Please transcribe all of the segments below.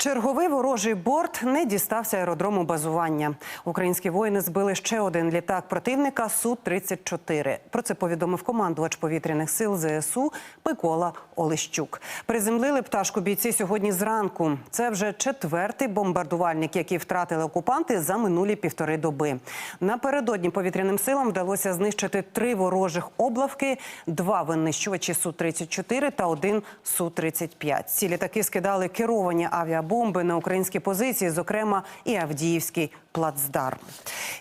Черговий ворожий борт не дістався аеродрому базування. Українські воїни збили ще один літак противника су 34 Про це повідомив командувач повітряних сил ЗСУ Микола Олещук. Приземлили пташку бійці сьогодні зранку. Це вже четвертий бомбардувальник, який втратили окупанти за минулі півтори доби. Напередодні повітряним силам вдалося знищити три ворожих облавки, два винищувачі су 34 та один су 35 Ці літаки скидали керовані авіабомби на українські позиції, зокрема і Авдіївський плацдарм.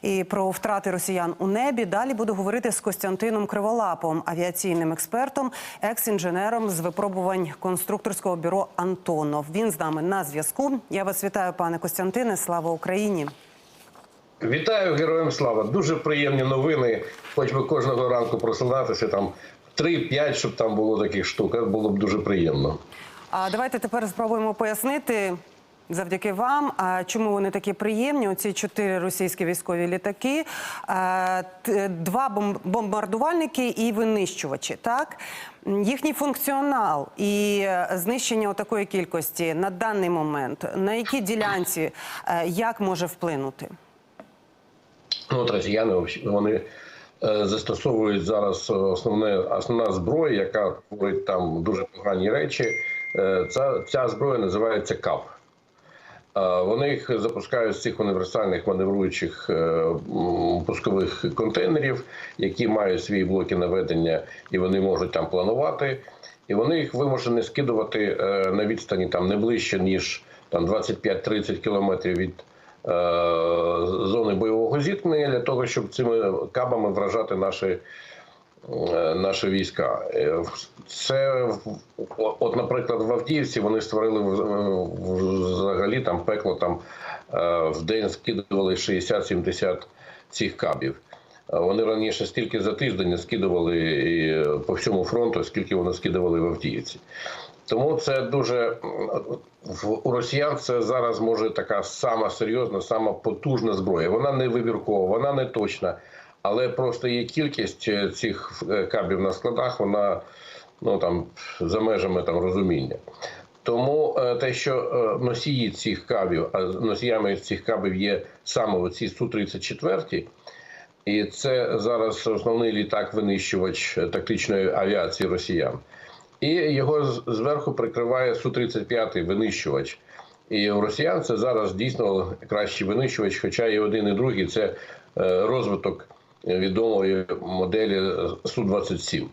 І про втрати росіян у небі далі буду говорити з Костянтином Криволапом, авіаційним експертом, екс-інженером з випробувань конструкторського бюро Антонов. Він з нами на зв'язку. Я вас вітаю, пане Костянтине. Слава Україні. Вітаю героям слава. Дуже приємні новини. Хоч би кожного ранку просинатися там 3-5, щоб там було таких штук. Було б дуже приємно. А давайте тепер спробуємо пояснити. Завдяки вам, чому вони такі приємні? Оці чотири російські військові літаки, два бом- бомбардувальники і винищувачі. Так їхній функціонал і е, знищення такої кількості на даний момент на якій ділянці е, як може вплинути? Ну, от росіяни вони е, застосовують зараз основне основна зброя, яка творить там дуже погані речі. Е, Ця, ця зброя називається КАП. Е, Вони їх запускають з цих універсальних маневруючих е, пускових контейнерів, які мають свої блоки наведення, і вони можуть там планувати. І вони їх вимушені скидувати на відстані там не ближче ніж там 25-30 кілометрів від е, зони бойового зіткнення для того, щоб цими кабами вражати наші наші війська. Е, Це от, наприклад, в Авдіївці вони створили взагалі там пекло там е, в день скидували 60-70 цих кабів. Е, Вони раніше стільки за тиждень скидували по всьому фронту, скільки вони скидували в Авдіївці. Тому це дуже у росіян це зараз може така сама серйозна, сама потужна зброя. Вона не вибіркова, вона не точна, але просто є кількість е, цих е, кабів на складах, вона ну там за межами там розуміння. Тому е, те, що носії цих кабів, а носіями цих кабів є саме оці су 34 і це зараз основний літак-винищувач тактичної авіації росіян. І його зверху прикриває Су-35 винищувач. І у росіян це зараз дійсно кращий винищувач, хоча і один, і другий це розвиток відомої моделі Су-27.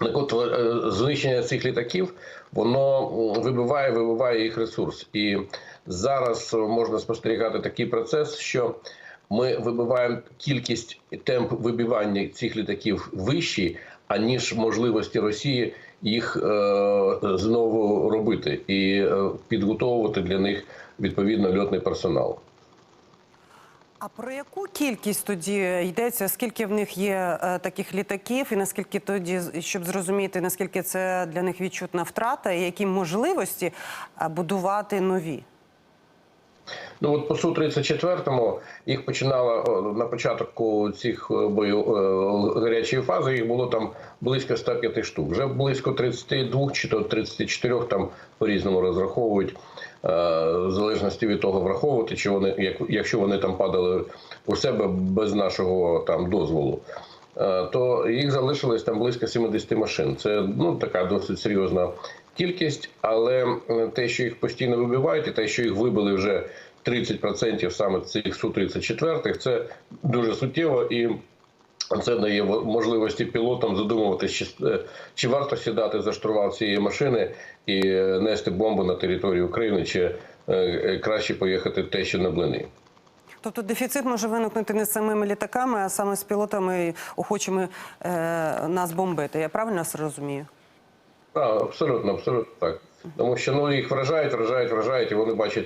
Так от е, знищення цих літаків воно вибиває, вибиває їх ресурс. І зараз е, можна спостерігати такий процес, що ми вибиваємо кількість темп вибивання цих літаків вищий, аніж можливості Росії їх е, знову робити і е, підготовувати для них відповідно льотний персонал. А про яку кількість тоді йдеться? Скільки в них є е, таких літаків, і наскільки тоді, щоб зрозуміти, наскільки це для них відчутна втрата, і які можливості е, будувати нові? Ну от по су 34-му їх починало на початку цих е, бою е, гарячої фази. Їх було там близько 105 штук. Вже близько 32 чи то 34 там по різному розраховують. Е, В залежності від того враховувати, чи вони, як, якщо вони там падали у себе без нашого там дозволу, е, то їх залишилось там близько 70 машин. Це ну така досить серйозна кількість, але е, те, що їх постійно вибивають, і те, що їх вибили вже 30% саме цих су 34 це дуже суттєво і. Це дає можливості пілотам задумуватися, чи, е, чи варто сідати за штурвал цієї машини і е, нести бомбу на територію України, чи е, краще поїхати те, що на блини. Тобто дефіцит може виникнути не самими літаками, а саме з пілотами, охочими е, нас бомбити. Я правильно розумію? Так, абсолютно, абсолютно так. Тому що ну їх вражають, вражають, вражають, і вони бачать.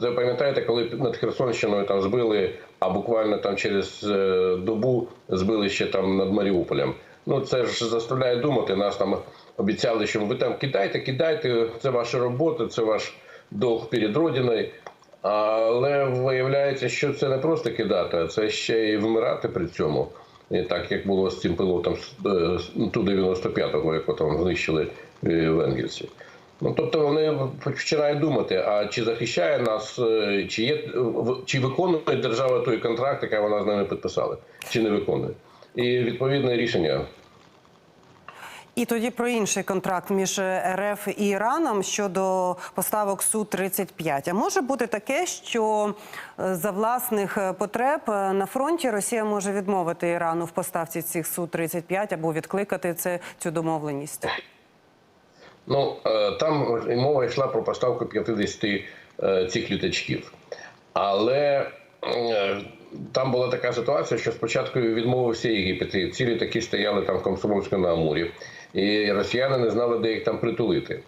Це пам'ятаєте, коли над Херсонщиною там збили, а буквально там через е, добу збили ще там над Маріуполем. Ну це ж заставляє думати. Нас там обіцяли, що ви там кидайте, кидайте, це ваша робота, це ваш долг перед родиною. Але виявляється, що це не просто кидати, а це ще й вмирати при цьому. Так як було з цим пілотом е, Ту-95-го, як там знищили е, в Енгельсі. Ну тобто вони починають думати: а чи захищає нас, е, чи є чи виконує держава той контракт, який вона з нами підписала, чи не виконує, і відповідне рішення І тоді про інший контракт між РФ і Іраном щодо поставок су 35 А може бути таке, що е, за власних е, потреб е, на фронті Росія може відмовити Ірану в поставці цих су 35 або відкликати це цю домовленість. Ну там мова йшла про поставку 50 е, цих літачків, але там була така ситуація, що спочатку відмовився Єгипет. і Ці літаки стояли там в Комсомольському на Амурі, і росіяни не знали, де їх там притулити.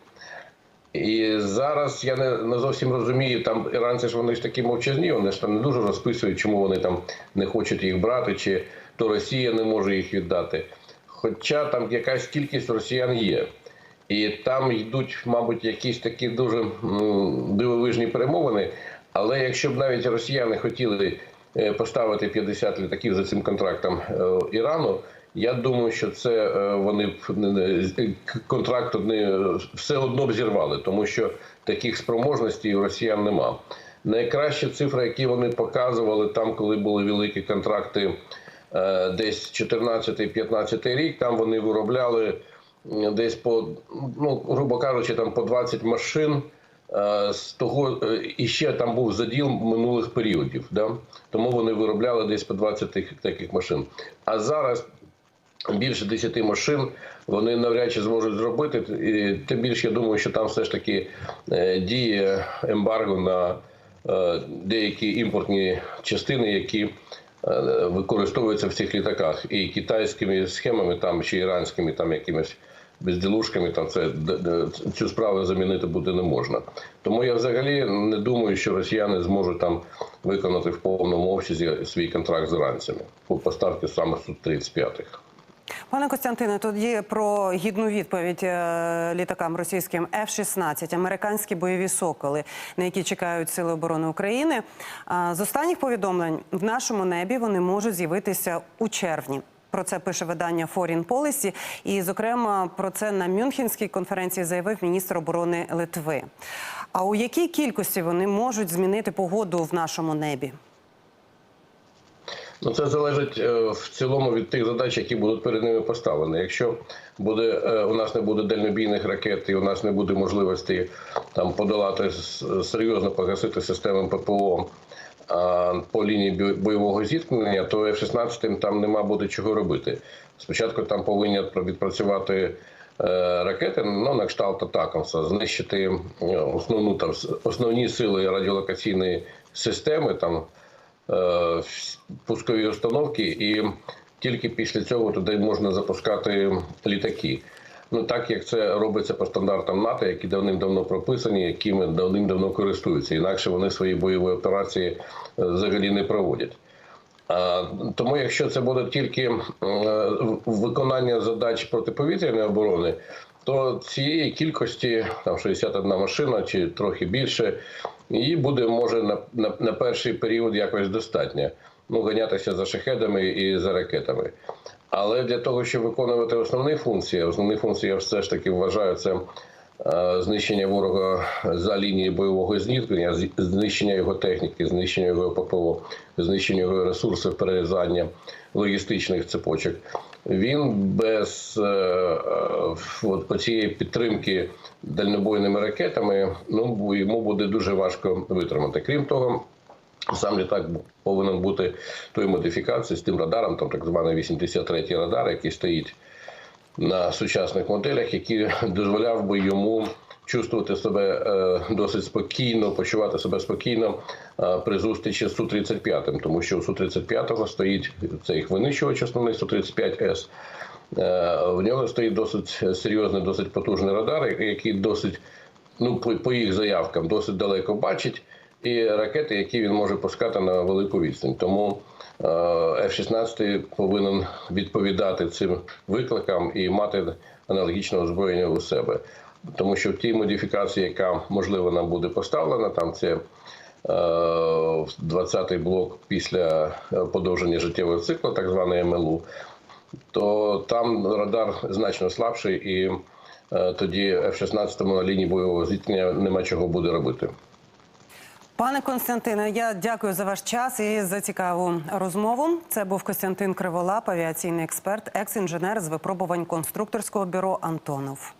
І зараз я не, не зовсім розумію, там іранці ж вони ж такі мовчазні, вони ж там не дуже розписують, чому вони там не хочуть їх брати, чи то Росія не може їх віддати. Хоча там якась кількість росіян є. І там йдуть, мабуть, якісь такі дуже дивовижні перемовини. Але якщо б навіть росіяни хотіли е, поставити 50 літаків за цим контрактом е, Ірану, я думаю, що це е, вони контракт не, все одно б зірвали, тому що таких спроможностей у росіян нема. Найкращі цифри, які вони показували там, коли були великі контракти, е, десь 14-15 рік, там вони виробляли десь по, ну, грубо кажучи, там по 20 машин. Е, З того е, і ще там був заділ минулих періодів, да? тому вони виробляли десь по 20 таких машин. А зараз більше 10 машин вони навряд чи зможуть зробити. І тим більше я думаю, що там все ж таки е, діє ембарго на е, деякі імпортні частини, які е, використовуються в цих літаках, і китайськими схемами, там чи іранськими, там якимись безділушками, там це цю справу замінити буде не можна. Тому я взагалі не думаю, що росіяни зможуть там виконати в повному обсязі свій контракт з іранцями по поставці саме су 35 Пане Костянтине, тоді про гідну відповідь е, літакам російським F-16, американські бойові соколи, на які чекають сили оборони України. З останніх повідомлень в нашому небі вони можуть з'явитися у червні. Про це пише видання Foreign Policy. І, зокрема, про це на Мюнхенській конференції заявив міністр оборони Литви. А у якій кількості вони можуть змінити погоду в нашому небі? Ну, це залежить е, в цілому від тих задач, які будуть перед ними поставлені. Якщо буде е, у нас не буде дальнобійних ракет, і у нас не буде можливості там подолати серйозно погасити системи ППО по лінії бойового зіткнення, то F-16 там нема буде чого робити. Спочатку там повинні відпрацювати е, ракети, ну на кшталт Атакамса, знищити основну там основні сили радіолокаційної системи там пускові установки, і тільки після цього туди можна запускати літаки. Ну так як це робиться по стандартам НАТО, які давним-давно прописані, якими давним-давно користуються. Інакше вони свої бойові операції е, взагалі не проводять. Тому, якщо це буде тільки е, виконання задач протиповітряної оборони, то цієї кількості там 61 машина чи трохи більше, її буде може на, на, на перший період якось достатньо. Ну, ганятися за шахедами і за ракетами. Але для того, щоб виконувати основні функції, основні функції я все ж таки вважаю це знищення ворога за лінією бойового зіткнення, знищення його техніки, знищення його ППО, знищення його ресурсів, перерізання логістичних цепочок. Він без е, е, от цієї підтримки дальнобойними ракетами, ну йому буде дуже важко витримати. Крім того. Сам літак повинен бути тої модифікації з тим радаром, там так званий 83-й радар, який стоїть на сучасних моделях, який дозволяв би йому чувствувати себе е, досить спокійно, почувати себе спокійно е, при зустрічі з Су-35, тому що у Су-35 стоїть цей винищувач основний Су-35С. Е, В нього стоїть досить серйозний, досить потужний радар, який досить, ну по їх заявкам, досить далеко бачить, і ракети, які він може пускати на велику відстань. Тому е, F-16 повинен відповідати цим викликам і мати аналогічне озброєння у себе. Тому що в тій модифікації, яка можливо нам буде поставлена, там це 20-й блок після е, подовження життєвого циклу, так званий МЛУ, то там радар значно слабший і е, тоді F-16 на лінії бойового зіткнення нема чого буде робити. Пане Константине, я дякую за ваш час і за цікаву розмову. Це був Костянтин Криволап, авіаційний експерт, екс-інженер з випробувань конструкторського бюро Антонов.